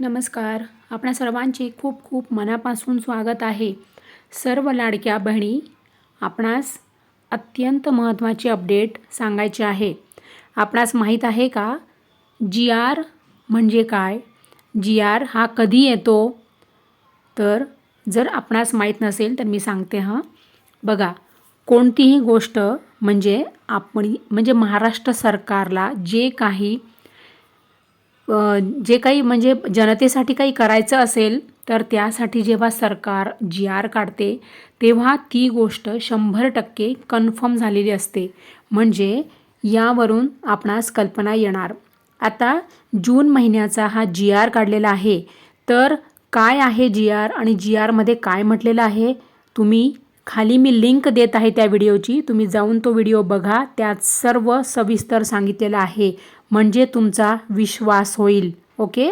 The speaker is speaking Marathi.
नमस्कार. आपणा सर्वांचे खूप खूप मनापासून स्वागत आहे. सर्व लाडक्या बहिणी आपणास अत्यंत महत्त्वाचे अपडेट सांगायचे आहे. आपणास माहीत आहे का? जी आर म्हणजे काय? जी आर हा कधी येतो? तर जर आपणास माहीत नसेल तर मी सांगते हां. बघा कोणतीही गोष्ट म्हणजे आपण म्हणजे महाराष्ट्र सरकारला जे काही जे काही म्हणजे जनतेसाठी काही करायचं असेल तर त्यासाठी जेव्हा सरकार जी आर काढते तेव्हा ती गोष्ट शंभर टक्के कन्फर्म झालेली असते. म्हणजे यावरून आपणास कल्पना येणार. आता जून महिन्याचा हा जी आर काढलेला आहे तर काय आहे जी आर आणि जी आरमध्ये काय म्हटलेलं आहे? तुम्ही खाली मी लिंक देत आहे त्या व्हिडिओची तुम्ही जाऊन तो व्हिडिओ बघा त्यात सर्व सविस्तर सांगितलेलं आहे. म्हणजे तुमचा विश्वास होईल. ओके?